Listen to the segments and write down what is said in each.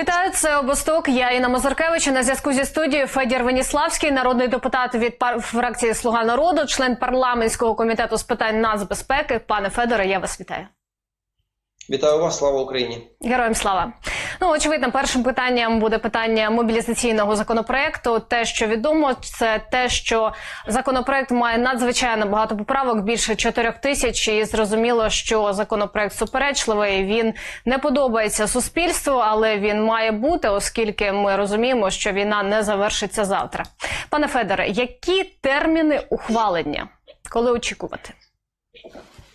Вітаю, це обосток. Я Інна Мазуркевич. На зв'язку зі студією Федір Веніславський, народний депутат від фракції Слуга народу, член парламентського комітету з питань нацбезпеки. Пане Федоре, я вас вітаю. Вітаю вас, слава Україні! Героям слава. Ну очевидно, першим питанням буде питання мобілізаційного законопроекту. Те, що відомо, це те, що законопроект має надзвичайно багато поправок, більше чотирьох тисяч. І зрозуміло, що законопроект суперечливий. Він не подобається суспільству, але він має бути, оскільки ми розуміємо, що війна не завершиться завтра. Пане Федоре, які терміни ухвалення? Коли очікувати?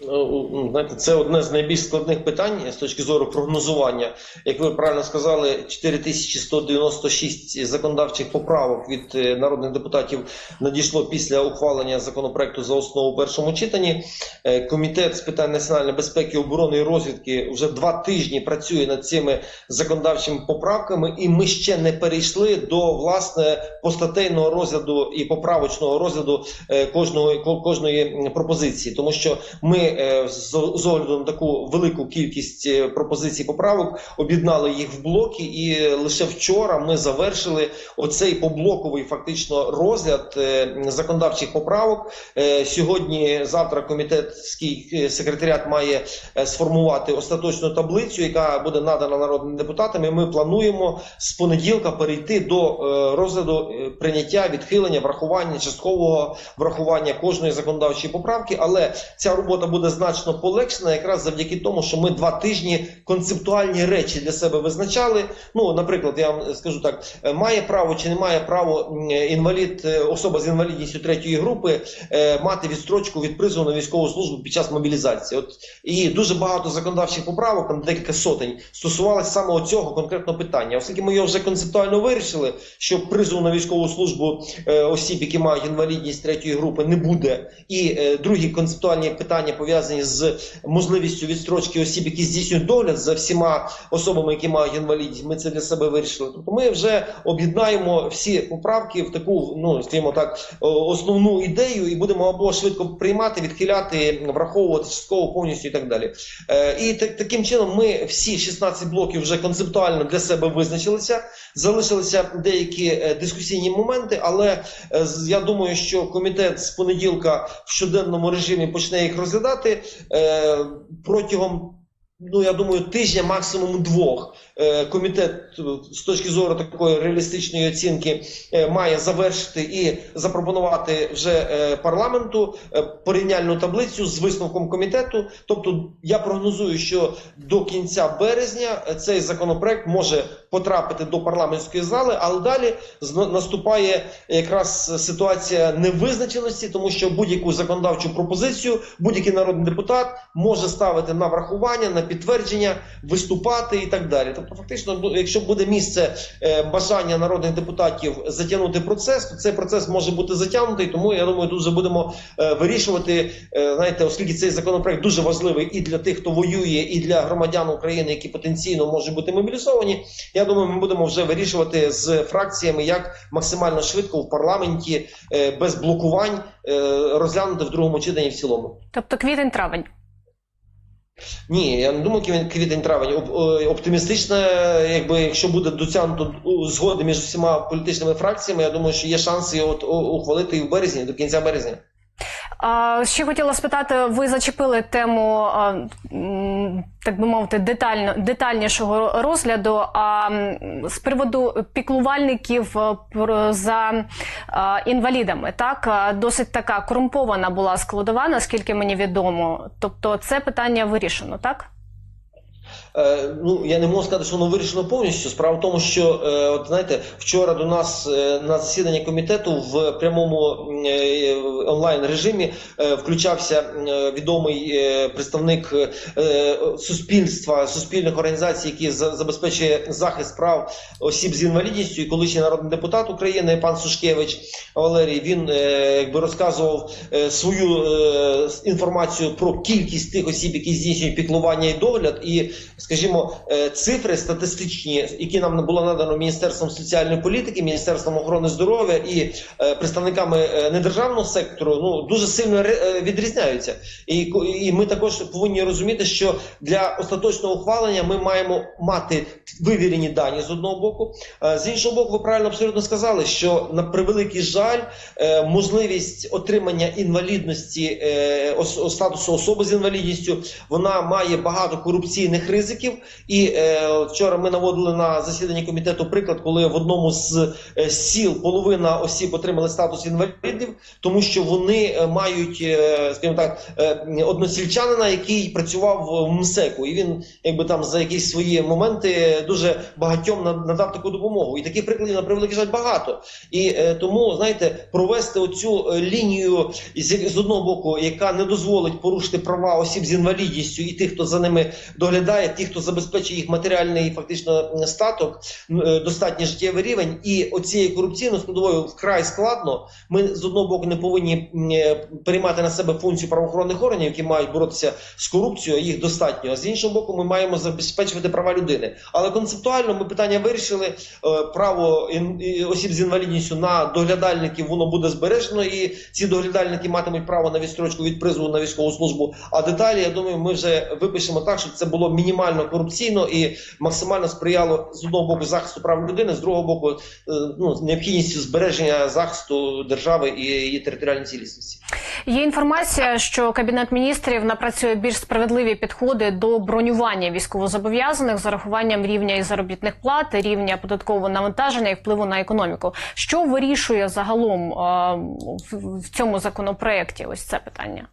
Ну, знаєте, це одне з найбільш складних питань з точки зору прогнозування. Як ви правильно сказали, 4196 законодавчих поправок від е, народних депутатів надійшло після ухвалення законопроекту за основу у першому читанні. Е, Комітет з питань національної безпеки, оборони і розвідки вже два тижні працює над цими законодавчими поправками, і ми ще не перейшли до власне постатейного розгляду і поправочного розгляду е, кожного кожної пропозиції, тому що ми е, з з огляду на таку велику кількість е, пропозицій поправок об'єднали їх в блоки, і лише вчора ми завершили оцей поблоковий фактично розгляд е, законодавчих поправок. Е, Сьогодні, завтра, комітетський е, секретаріат має е, сформувати остаточну таблицю, яка буде надана народним депутатам. Ми плануємо з понеділка перейти до е, розгляду е, прийняття, відхилення, врахування часткового врахування кожної законодавчої поправки. Але ця робота буде значно полегшена, якраз завдяки тому, що ми два тижні концептуальні речі для себе визначали. Ну, наприклад, я вам скажу так: е, має право чи не має право інвалід, е, особа з інвалідністю третьої групи е, мати відстрочку від призову на військову службу під час мобілізації. От і дуже багато законодавчих поправок, там декілька сотень, стосувалися саме цього конкретного питання. Оскільки ми його вже концептуально вирішили, що призову на військову службу осіб, які мають інвалідність третьої групи, не буде. І другі концептуальні питання пов'язані з можливістю відстрочки осіб, які здійснюють догляд за всіма особами, які мають інвалідність. Ми це для себе вирішили. Тобто ми вже об'єднаємо всі поправки в таку, ну скажімо так, основну ідею, і будемо або швидко приймати, відхиляти, враховувати частково повністю і так далі. Е, і так, таким чином ми всі 16 блоків вже концептуально для себе визначилися. Залишилися деякі е, дискусійні моменти, але е, я думаю, що комітет з понеділка в щоденному режимі почне їх розглядати е, протягом. Ну, я думаю, тижня, максимум двох. Е, Комітет е, з точки зору такої реалістичної оцінки е, має завершити і запропонувати вже парламенту порівняльну таблицю з висновком комітету. Тобто, я прогнозую, що до кінця березня цей законопроект може потрапити до парламентської зали, але далі наступає якраз ситуація невизначеності, тому що будь-яку законодавчу пропозицію будь-який народний депутат може ставити на врахування, на підтвердження, виступати і так далі. Тобто, фактично, ну, якщо буде місце е, бажання народних депутатів затягнути процес, то цей процес може бути затягнутий. Тому я думаю, тут вже будемо е, вирішувати. е, знаєте, оскільки цей законопроект дуже важливий і для тих, хто воює, і для громадян України, які потенційно можуть бути мобілізовані. Я думаю, ми будемо вже вирішувати з фракціями, як максимально швидко в парламенті без блокувань розглянути в другому читанні в цілому. Тобто квітень-травень. Ні, я не думаю, квітень, квітень травень. Об- е, Оптимістично, якби якщо буде досягнуто згоди між всіма політичними фракціями, я думаю, що є шанси його ухвалити і в березні, до кінця березня. Ще хотіла спитати, ви зачепили тему, так би мовити, детально, детальнішого розгляду. А з приводу піклувальників е, за інвалідами, так досить така корумпована була складова, наскільки мені відомо. Тобто, це питання вирішено, так? Е, ну я не можу сказати, що воно вирішено повністю. Справа в тому, що е, от знаєте, вчора до нас е, на засідання комітету в прямому онлайн режимі включався відомий представник суспільства, суспільних організацій, які забезпечує захист прав осіб з інвалідністю, і колишній народний депутат України пан Сушкевич Валерій. Він якби розказував свою інформацію про кількість тих осіб, які здійснюють піклування і догляд, і скажімо, е, цифри статистичні, які нам було надано Міністерством соціальної політики, Міністерством охорони здоров'я і е, представниками е, недержавного сектору, ну дуже сильно відрізняються. І, і ми також повинні розуміти, що для остаточного ухвалення ми маємо мати вивірені дані з одного боку. З іншого боку, ви правильно абсолютно сказали, що на превеликий жаль, можливість отримання інвалідності статусу особи з інвалідністю, вона має багато корупційних ризиків. І е, вчора ми наводили на засіданні комітету приклад, коли в одному з е, сіл половина осіб отримали статус інвалідів, тому що вони е, мають, е, скажімо так, е, односельчанина, який працював в МСЕКу, і він якби там за якісь свої моменти дуже багатьом надав таку допомогу. І таких прикладів на превеликий жаль багато. І е, тому знаєте, провести оцю е, лінію з, з одного боку, яка не дозволить порушити права осіб з інвалідністю і тих, хто за ними доглядає, тих, хто забезпечує їх матеріальний фактично статок, е, достатній життєвий рівень, і оцією корупційною складовою вкрай складно. Ми з одного боку не повинні е, на себе функцію правоохоронних органів, які мають боротися з корупцією, їх достатньо. А з іншого боку, ми маємо забезпечувати права людини. Але концептуально ми питання вирішили. Е, Право осіб з інвалідністю на доглядальників воно буде збережено, і ці доглядальники матимуть право на відстрочку від призову на військову службу. А деталі, я думаю, ми вже випишемо так, щоб це було мінімально корупційно і максимально сприяло з одного боку захисту прав людини, з другого боку, е, ну необхідністю збереження захисту держави і її територіальної цілісності. Є інформація, що кабінет міністрів напрацює більш справедливі підходи до бронювання військовозобов'язаних з урахуванням рівня і заробітних плат, рівня податкового навантаження і впливу на економіку. Що вирішує загалом в, в цьому законопроекті? Ось це питання.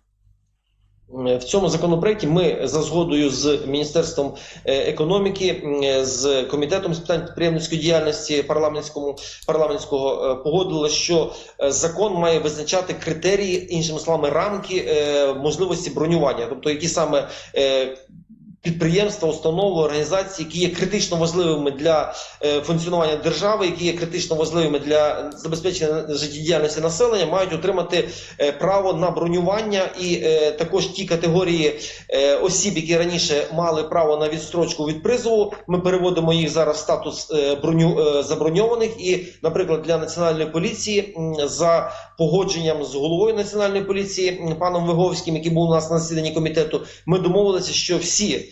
В цьому законопроекті ми за згодою з Міністерством е, економіки, з комітетом з питань підприємницької діяльності парламентському парламентського е, погодили, що е, закон має визначати критерії, іншими словами, рамки можливості бронювання, тобто які саме підприємства, установи, організації, які є критично важливими для е, функціонування держави, які є критично важливими для забезпечення життєдіяльності населення, мають отримати е, право на бронювання, і е, також ті категорії осіб, які раніше мали право на відстрочку від призову. Ми переводимо їх зараз в статус броню заброньованих. І, наприклад, для національної поліції за погодженням з головою національної поліції паном Виговським, який був у нас на засіданні комітету, ми домовилися, що всі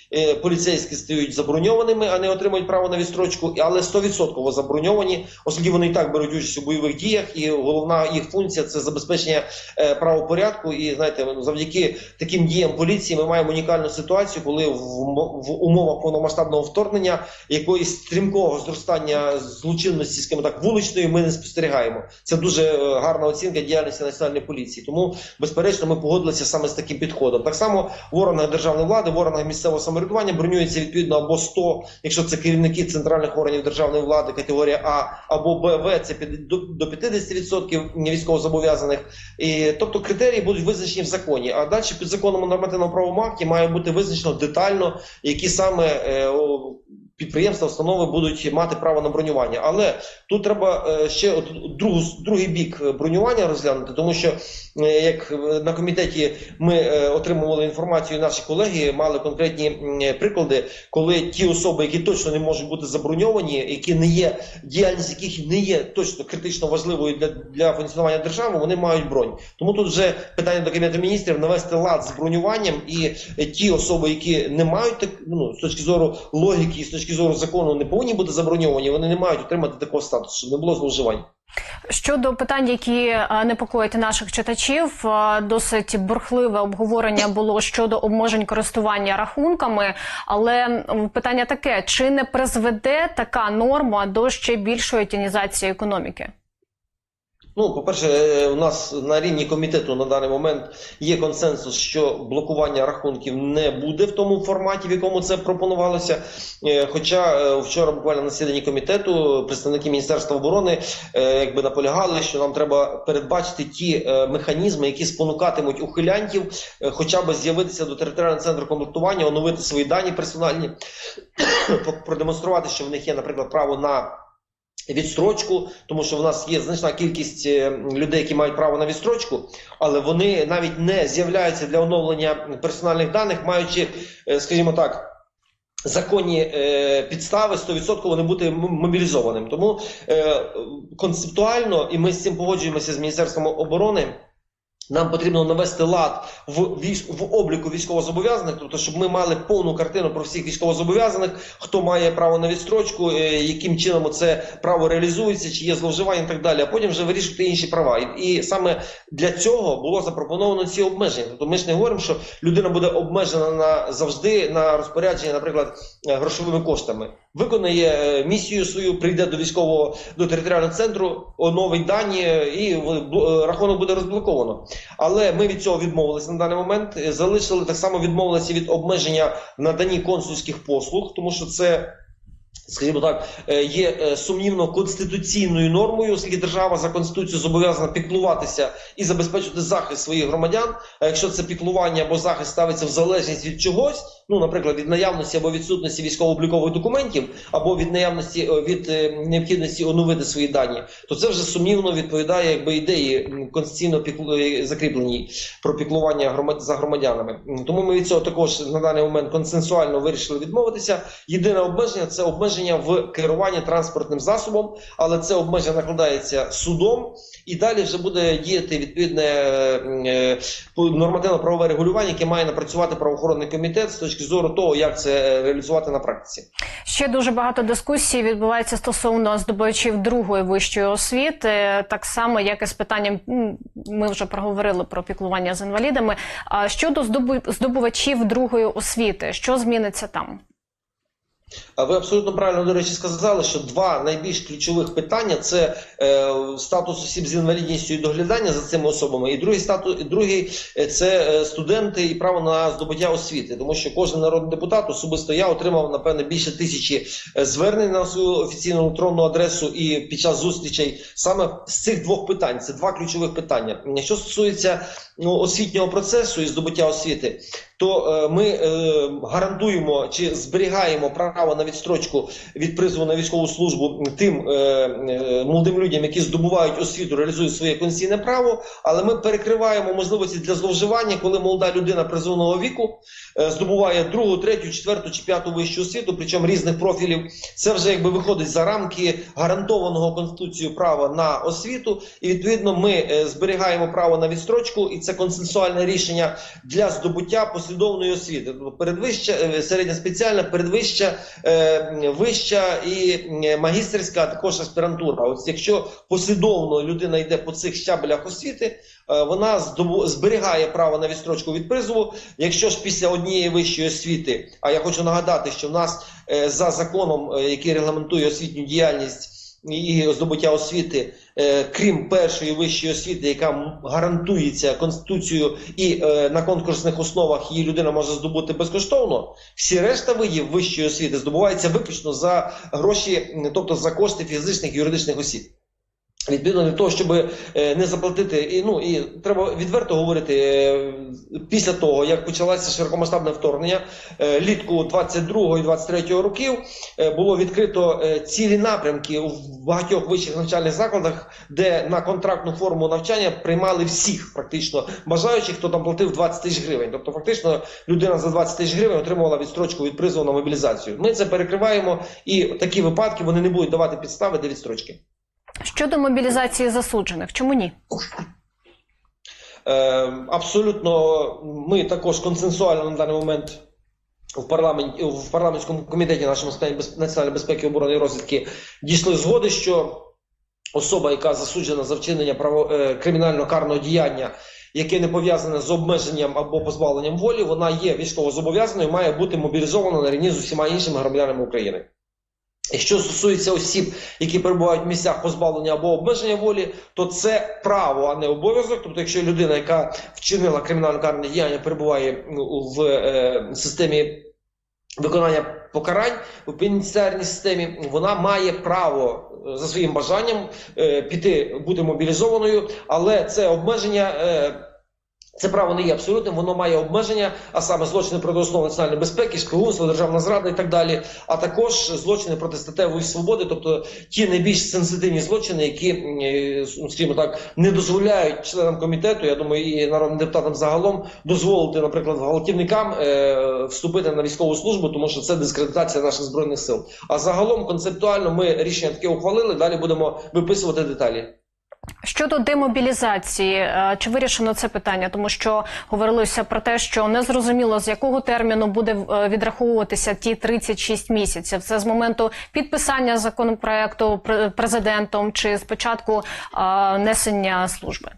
поліцейські стають заброньованими, а не отримують право на відстрочку, але 100% заброньовані, оскільки вони і так беруть участь у бойових діях, і головна їх функція це забезпечення е, правопорядку. І знаєте, завдяки таким діям поліції ми маємо унікальну ситуацію, коли в, в умовах повномасштабного вторгнення якоїсь стрімкого зростання злочинності, скажімо так, вуличної ми не спостерігаємо. Це дуже е, гарна оцінка діяльності національної поліції. Тому, безперечно, ми погодилися саме з таким підходом. Так само в органах державної влади, в органах місцевого самоврядування бронюється відповідно або 100, якщо це керівники центральних органів державної влади, категорія А, або БВ, це до, до 50% військовозобов'язаних. І, тобто критерії будуть визначені в законі. А далі під законом у нормативному правовому акті має бути визначено детально, які саме е, підприємства, установи будуть мати право на бронювання. Але тут треба е, ще другу, другий бік е, бронювання розглянути, тому що е, як на комітеті ми отримували інформацію, наші колеги мали конкретні приклади, коли ті особи, які точно не можуть бути заброньовані, які не є діяльність, яких не є точно критично важливою для, для функціонування держави, вони мають бронь. Тому тут вже питання до кабінету міністрів навести лад з бронюванням, і ті особи, які не мають так, ну з точки зору логіки, з точки зору закону, не повинні бути заброньовані, вони не мають отримати такого статусу, щоб не було зловживань. Щодо питань, які е, непокоять наших читачів, е, досить бурхливе обговорення було щодо обмежень користування рахунками. Але питання таке: чи не призведе така норма до ще більшої тінізації економіки? Ну, по-перше, е, у нас на рівні комітету на даний момент є консенсус, що блокування рахунків не буде в тому форматі, в якому це пропонувалося. Е, Хоча е, вчора буквально на засіданні комітету представники Міністерства оборони якби наполягали, що нам треба передбачити ті механізми, які спонукатимуть ухилянтів, хоча б з'явитися до територіального центру комплектування, оновити свої дані персональні, продемонструвати, що в них є, наприклад, право на відстрочку, тому що в нас є значна кількість е, людей, які мають право на відстрочку, але вони навіть не з'являються для оновлення персональних даних, маючи, е, скажімо так. законні е, підстави 100% не бути мобілізованим. Тому концептуально, і ми з цим погоджуємося з Міністерством оборони. Нам потрібно навести лад в військ в обліку військовозобов'язаних, тобто, щоб ми мали повну картину про всіх військовозобов'язаних, хто має право на відстрочку, е, яким чином це право реалізується, чи є зловживання і так далі. А потім вже вирішити інші права. І, і саме для цього було запропоновано ці обмеження. Тобто, ми ж не говоримо, що людина буде обмежена на завжди на розпорядження, наприклад, е, грошовими коштами. Виконає е, місію свою, прийде до військового до територіального центру, оновить дані, і рахунок буде розблоковано. Але ми від цього відмовилися на даний момент. Е, Залишили так само відмовилися від обмеження надані консульських послуг, тому що це. Скажімо так, е, є е, сумнівно конституційною нормою, оскільки держава за конституцією зобов'язана піклуватися і забезпечити захист своїх громадян. А якщо це піклування або захист ставиться в залежність від чогось, ну наприклад, від наявності або відсутності військово-облікових документів, або від наявності е, від е, необхідності оновити свої дані, то це вже сумнівно відповідає якби ідеї конституційно е, закріпленій про піклування за громадянами. Тому ми від цього також на даний момент консенсуально вирішили відмовитися. Єдине обмеження це обмеження в керуванні транспортним засобом, але це обмеження накладається судом, і далі вже буде діяти відповідне е, е, нормативно-правове регулювання, яке має напрацювати правоохоронний комітет з точки зору того, як це е, реалізувати на практиці. Ще дуже багато дискусій відбувається стосовно здобувачів другої вищої освіти, так само як і з питанням. Ми вже проговорили про піклування з інвалідами. А щодо здобувачів другої освіти, що зміниться там? Ви абсолютно правильно до речі сказали, що два найбільш ключових питання це е, статус осіб з інвалідністю і доглядання за цими особами. І другий статус, і другий е, це е, студенти і право на здобуття освіти, тому що кожен народний депутат особисто я отримав напевне більше тисячі е, звернень на свою офіційну електронну адресу і під час зустрічей саме з цих двох питань. Це два ключових питання. Що стосується ну, освітнього процесу і здобуття освіти, то е, ми е, гарантуємо чи зберігаємо право на відстрочку від призову на військову службу тим е, е, молодим людям, які здобувають освіту, реалізують своє конституційне право, але ми перекриваємо можливості для зловживання, коли молода людина призовного віку е, здобуває другу, третю, четверту чи п'яту вищу освіту, причому різних профілів. Це вже якби виходить за рамки гарантованого конституцією права на освіту, і відповідно ми е, зберігаємо право на відстрочку, і це консенсуальне рішення для здобуття послідовної освіти. Тобто передвища, е, середня спеціальна, передвища, е, вища і магістерська, а також аспірантура. От якщо послідовно людина йде по цих щабелях освіти, е, вона зберігає право на відстрочку від призову. Якщо ж після однієї вищої освіти, а я хочу нагадати, що в нас за законом, який регламентує освітню діяльність і здобуття освіти, крім першої вищої освіти, яка гарантується конституцією, і е, на конкурсних основах її людина може здобути безкоштовно. Всі решта видів вищої освіти здобуваються виключно за гроші, тобто за кошти фізичних і юридичних осіб. Відповідно для того, щоб е, не заплатити, і ну і треба відверто говорити е, після того, як почалося широкомасштабне вторгнення е, літку 22 і 23 років, було відкрито цілі напрямки в багатьох вищих навчальних закладах, де на контрактну форму навчання приймали всіх практично бажаючих, хто там платив 20 тисяч гривень. Тобто, фактично, людина за 20 тисяч гривень отримувала відстрочку від призову на мобілізацію. Ми це перекриваємо, і такі випадки вони не будуть давати підстави для відстрочки. Щодо мобілізації засуджених, чому ні? Е, абсолютно, ми також консенсуально на даний момент в парламенті в парламентському комітеті нашому без- національної безпеки, оборони і розвідки дійшли згоди, що особа, яка засуджена за вчинення право е, кримінально карного діяння, яке не пов'язане з обмеженням або позбавленням волі, вона є військовозобов'язаною, має бути мобілізована на рівні з усіма іншими громадянами України. Якщо стосується осіб, які перебувають в місцях позбавлення або обмеження волі, то це право, а не обов'язок. Тобто, якщо людина, яка вчинила кримінально карне діяння, перебуває в е, системі виконання покарань в пенітенціарній системі, вона має право е, за своїм бажанням е, піти бути мобілізованою, але це обмеження. Е, Це право не є абсолютним, воно має обмеження, а саме злочини проти основ національної безпеки, шпигунство, державна зрада і так далі, а також злочини проти статевої свободи, тобто ті найбільш сенситивні злочини, які, е, ну, скажімо так, не дозволяють членам комітету, я думаю, і народним депутатам загалом дозволити, наприклад, гвалтівникам е, вступити на військову службу, тому що це дискредитація наших збройних сил. А загалом концептуально ми рішення таке ухвалили. Далі будемо виписувати деталі. Щодо демобілізації, е, чи вирішено це питання? Тому що говорилося про те, що незрозуміло з якого терміну буде е, відраховуватися ті 36 місяців. Це з моменту підписання законопроекту президентом чи спочатку е, несення служби.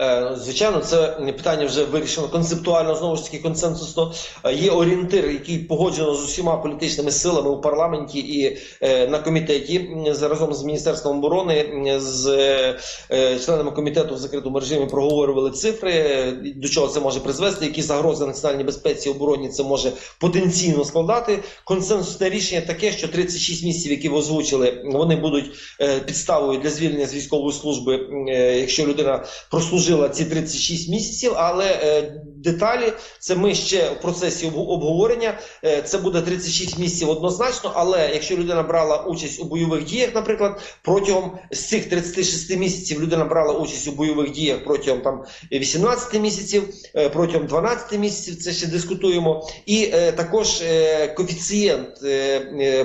Е, Звичайно, це питання вже вирішено концептуально, знову ж таки консенсусно. Е, Є орієнтир, який погоджено з усіма політичними силами у парламенті і е, на комітеті разом з міністерством оборони, з членами комітету в закритому режимі проговорювали цифри, до чого це може призвести, які загрози національній безпеці і обороні це може потенційно складати. Консенсусне рішення таке, що 36 місяців, які ви озвучили, вони будуть підставою для звільнення з військової служби, якщо людина прослужила ці 36 місяців, але е, деталі це ми ще в процесі обговорення. Е, це буде 36 місяців однозначно. Але якщо людина брала участь у бойових діях, наприклад, протягом з цих 36 місяців людина брала участь у бойових діях протягом там 18 місяців, е, протягом 12 місяців, це ще дискутуємо, і е, також коефіцієнт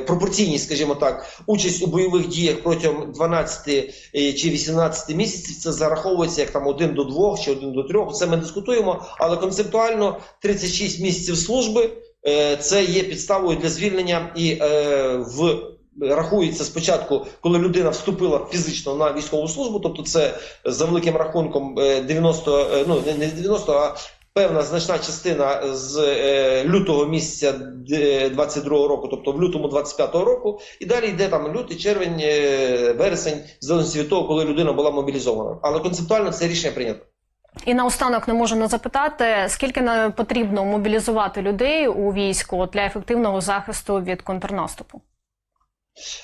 пропорційність, скажімо так, участь у бойових діях протягом 12 е, чи 18 місяців це зараховується як там 1 до 2 чи 1 до 3. Це ми дискутуємо, але концептуально 36 місяців служби е, це є підставою для звільнення і е, в. Рахується спочатку, коли людина вступила фізично на військову службу, тобто це за великим рахунком е, 90, е, ну не не 90, а певна значна частина з лютого місяця е, 22 року, тобто в лютому 25 року, і далі йде там лютий, червень, вересень, залежності від того, коли людина була мобілізована. Але концептуально це рішення прийнято. І наостанок не можу не запитати, скільки нам потрібно мобілізувати людей у війську для ефективного захисту від контрнаступу.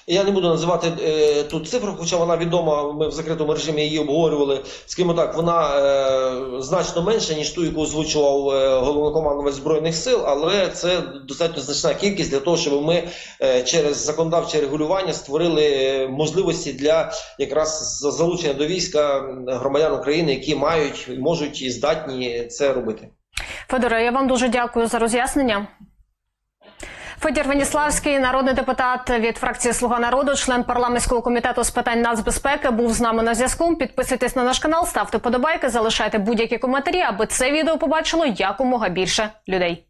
Я не буду називати е, тут цифру, хоча вона відома. Ми в закритому режимі її обговорювали. Скажімо так, вона е, значно менша, ніж ту, яку озвучував е, головнокомандувач збройних сил, але це достатньо значна кількість для того, щоб ми е, через законодавче регулювання створили е, можливості для якраз залучення до війська громадян України, які мають можуть і здатні це робити. Федоре, я вам дуже дякую за роз'яснення. Федір Веніславський, народний депутат від фракції Слуга народу, член парламентського комітету з питань нацбезпеки, був з нами на зв'язку. Підписуйтесь на наш канал, ставте подобайки, залишайте будь-які коментарі, аби це відео побачило якомога більше людей.